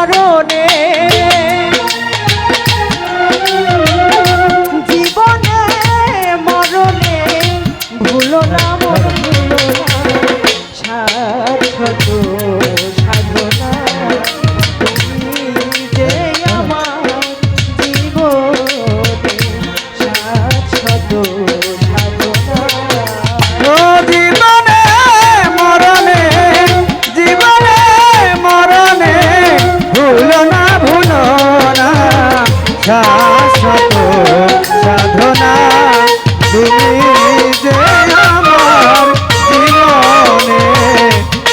মরণে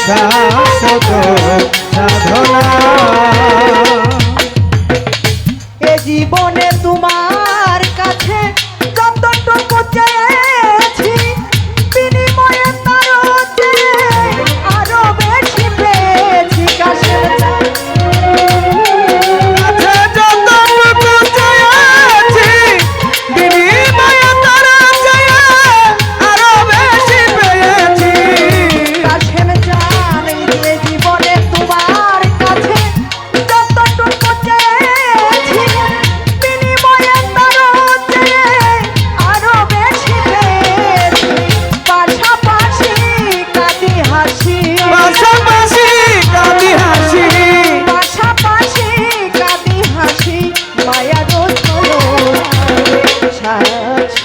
আশা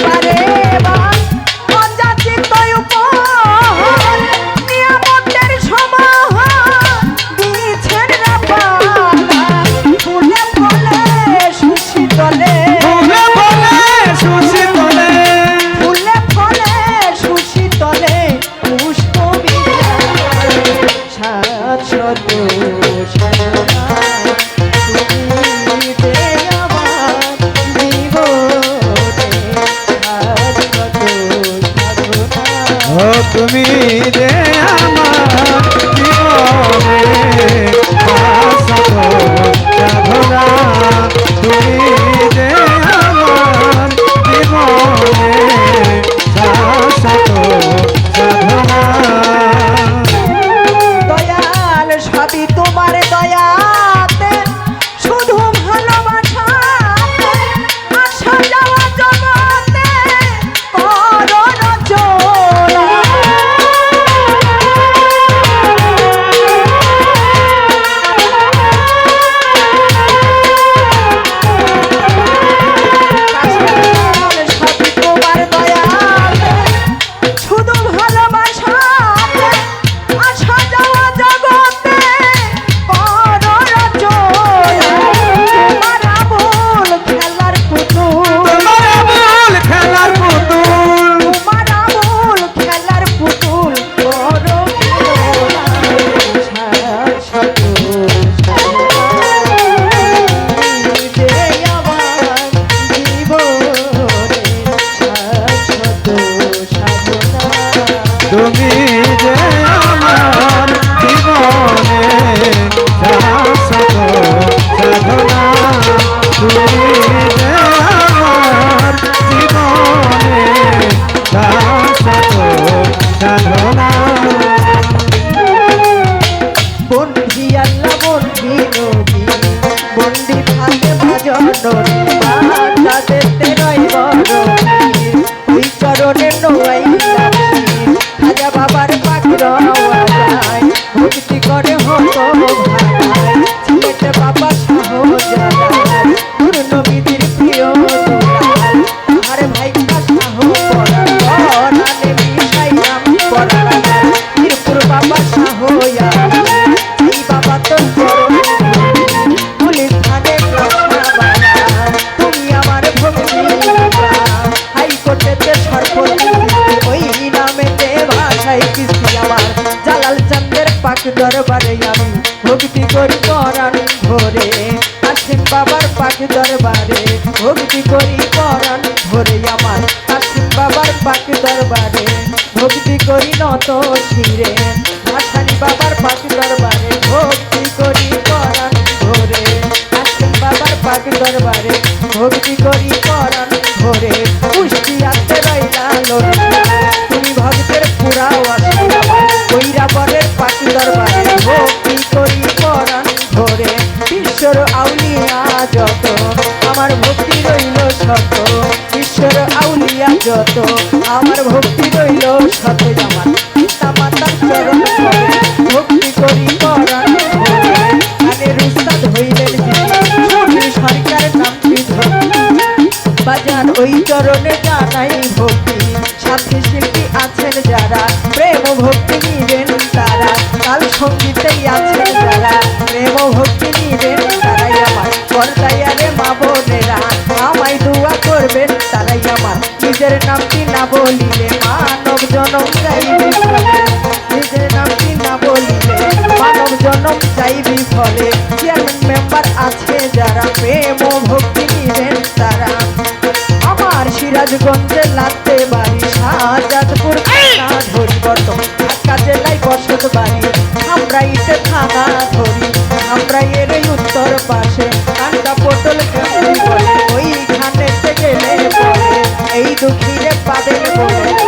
চাহিতে পারে তুমি দরবারে আমি ভক্তি করি পরাণ ভরে। আসিম বাবার পাক দরবারে, ভক্তি করি পরাণ ভরে আমার। আসিম বাবার পাক দরবারে, ভক্তি করি নত শিরে। আসানি বাবার পাক দরবারে, ভক্তি করি পরাণ ভরে। আসিম বাবার পাক দরবারে, ভক্তি করি পরাণ ভরে। যত আমার ভক্তি রইল শত আমার। পিতা মাতার চরণ ভক্তি করি পরাণ কানের হইলেন সরকার নামটি বাজার ওই চরণে জানাই ভক্তি। সাথে শিল্পী আছেন যারা, প্রেম ভক্তি নিবেন তারা। কাল সঙ্গীতেই আছেন যারা, প্রেম ভক্তি নিজের নামটি না বলিলে মানব জনম চাইবি ফলে নিজের নামটি না বলিলে মানব জনম চাইবি ফলে চেয়ারম্যান মেম্বার আছে যারা, প্রেম ভক্তি নিবেন তারা। আমার সিরাজগঞ্জে লাগতে বাড়ি, শাহজাদপুর থানা ধরি বর্তমান। ঢাকা জেলায় বসত বাড়ি আমরা ইটে থানা ধরি। আমরা এর উত্তর পাশে কান্ডা পটল কান্দি বলে? এই দুঃখীরে পাবেন বলে